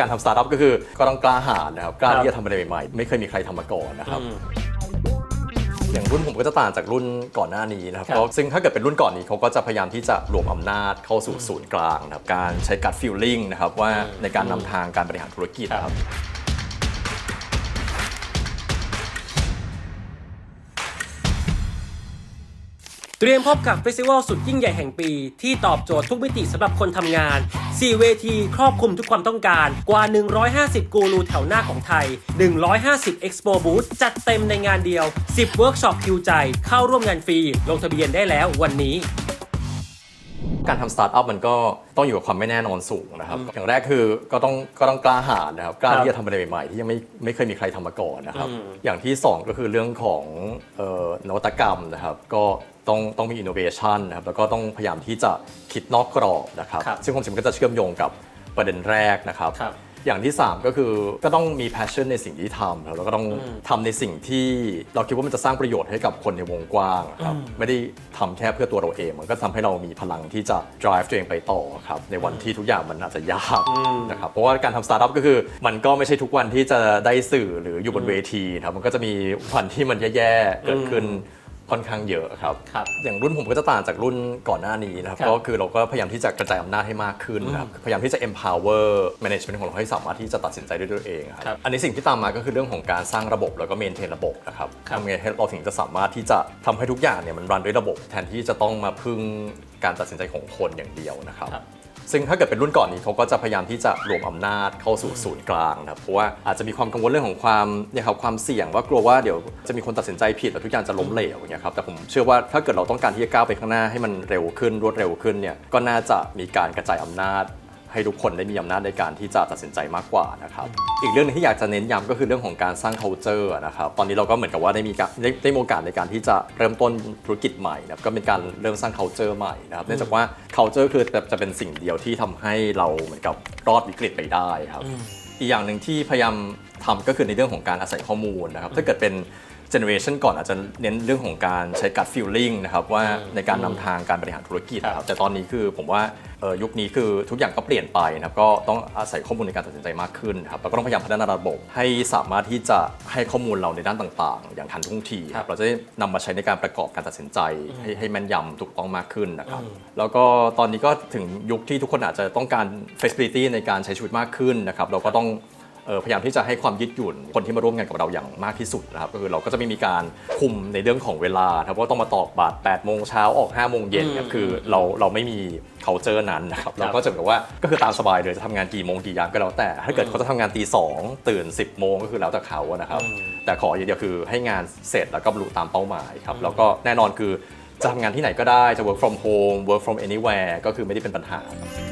การทำสตาร์ทอัพก็คือก็ต้องกล้าหาญนะครับกล้าครับที่จะทำอะไรใหม่ๆ ไม่เคยมีใครทำมาก่อนนะครับ อืม อย่างรุ่นผมก็จะต่างจากรุ่นก่อนหน้านี้นะครับครับเพราะซึ่งถ้าเกิดเป็นรุ่นก่อนนี้เขาก็จะพยายามที่จะรวมอำนาจเข้าสู่ศูนย์กลางนะครับการใช้การฟีลลิ่งนะครับว่าในการนำทางการบริหารธุรกิจนะครับ เตรียมพบกับเฟสติวัลสุดยิ่งใหญ่แห่งปี ที่ตอบโจทย์ทุกมิติสำหรับคนทำงาน 4 เวทีครอบคลุมทุกความต้องการ กว่า 150 กูรูแถวหน้าของไทย 150 Expo Booth จัดเต็มในงานเดียว 10 เวิร์กช็อปคิวใจ เข้าร่วมงานฟรี ลงทะเบียนได้แล้ววันนี้ การทำสตาร์ทอัพมันก็ต้องอยู่กับความไม่แน่นอนสูงนะครับ อย่างแรกคือก็ต้องก็ต้องกล้าหาญนะครับ กล้าครับที่จะทำอะไรใหม่ๆที่ยังไม่ไม่เคยมีใครทำมาก่อนนะครับอืมอย่างที่ 2 ก็คือเรื่องของเอ่อนวัตกรรมนะครับ ก็ ต้องต้องมีอินโนเวชันนะครับแล้วก็ต้องพยายามที่จะคิดนอกกรอบนะครับครับ ซึ่งผมคิดว่าก็จะเชื่อมโยงกับประเด็นแรกนะครับ ครับ อย่างที่ 3 ก็คือก็ต้องมี passion ในสิ่งที่ทำครับแล้วก็ต้องทำในสิ่งที่เราคิดว่ามันจะสร้างประโยชน์ให้กับคนในวงกว้างครับไม่ได้ทำแค่เพื่อตัวเราเอง มันก็ทำให้เรามีพลังที่จะ drive ตัวเองไปต่อครับในวันที่ทุกอย่างมันอาจจะยากนะครับเพราะว่าการทำสตาร์ทอัพก็คือมันก็ไม่ใช่ทุกวันที่จะได้สื่อหรืออยู่บนเวทีครับมันก็จะมีวันที่มันแย่ๆเกิดขึ้น ค่อนข้างเยอะครับ ครับอย่างรุ่นผมก็จะต่างจากรุ่นก่อนหน้านี้นะครับ ครับก็คือเราก็พยายามที่จะกระจายอำนาจให้มากขึ้นนะครับ พยายามที่จะ empower management ของเราให้สามารถที่จะตัดสินใจด้วยตัวเองคครัรับบ อันนี้สิ่งที่ตามมาก็คือเรื่องของการสร้างระบบแล้วก็ maintain ระบบนะครับครับทำไงให้เราถึงจะสามารถที่จะทำให้ทุกอย่างเนี่ยมันรันด้วยระบบ แทนที่จะต้องมาพึ่งการตัดสินใจของคนอย่างเดียวนะครับ ครับ ซึ่งถ้าเกิดเป็นรุ่นก่อนนี้เขาก็จะพยายามที่จะรวมอำนาจเข้าสู่ศูนย์กลางนะครับเพราะว่าอาจจะมีความกังวลเรื่องของความเนี่ยครับความเสี่ยงว่ากลัวว่าเดี๋ยวจะมีคนตัดสินใจผิดแล้วทุกอย่างจะล้มเหลวอย่างเงี้ยครับแต่ผมเชื่อว่าถ้าเกิดเราต้องการที่จะก้าวไปข้างหน้าให้มันเร็วขึ้นรวดเร็วขึ้นเนี่ยก็น่าจะมีการกระจายอำนาจ ให้ทุกคนได้มีอำนาจในการที่จะตัดสินใจมากกว่านะครับอีกเรื่องหนึงที่อยากจะเน้นย้ำก็คือเรื่องของการสร้าง culture นะครับตอนนี้เราก็เหมือนกับว่าได้มีการได้ได้มีโอกาสในการที่จะเริ่มต้นธุรกิจใหม่นะครับก็เป็นการเริ่มสร้าง culture ใหม่นะครับเนื่องจากว่า culture คือจะจะเป็นสิ่งเดียวที่ทำให้เราเหมือนกับรอดวิกฤตไปได้ครับอีกอย่างหนึ่งที่พยายามทำก็คือในเรื่องของการอาศัยข้อมูลนะครับถ้าเกิดเป็น เจเนอเรชันก่อนอาจจะเน้นเรื่องของการใช้การฟีลลิ่งนะครับว่าในการนำทางการบริหารธุรกิจนะครับแต่ตอนนี้คือผมว่าเอ่อยุคนี้คือทุกอย่างก็เปลี่ยนไปนะครับก็ต้องอาศัยข้อมูลในการตัดสินใจมากขึ้นนะครับแล้วก็ต้องพยายามพัฒนาระบบ ให้สามารถที่จะให้ข้อมูลเราในด้านต่างๆ อย่างทันท่วงทีครับเราจะได้นำมาใช้ในการประกอบการตัดสินใจให้ให้แม่นยำถูกต้องมากขึ้นนะครับแล้วก็ตอนนี้ก็ถึงยุคที่ทุกคนอาจจะต้องการ flexibility ในการใช้ชีวิตมากขึ้นนะครับเราก็ต้องเอ่อ พยายามที่จะให้ความยืดหยุ่น คนที่มาร่วมงานกับเราอย่างมากที่สุดนะครับก็คือเราก็จะไม่มีการคุมในเรื่องของเวลานะครับว่าต้องมาตอกบัตร8โมงเช้าออก5โมงเย็นครับคือเราเราไม่มี culture นั้นนะครับเราก็จะแบบว่าก็คือตามสบายเลยจะทำงานกี่โมงกี่ยามก็แล้วแต่ ถ้าเกิดเขาจะทำงานตีสองตื่น 10 โมงก็คือแล้วแต่เขาอะนะครับแต่ขออย่างเดียวคือให้งานเสร็จแล้วก็บรรลุตามเป้าหมายครับแล้วก็แน่นอนคือจะทำงานที่ไหนก็ได้จะ work from home work from anywhere ก็คือไม่ได้เป็นปัญหาครับ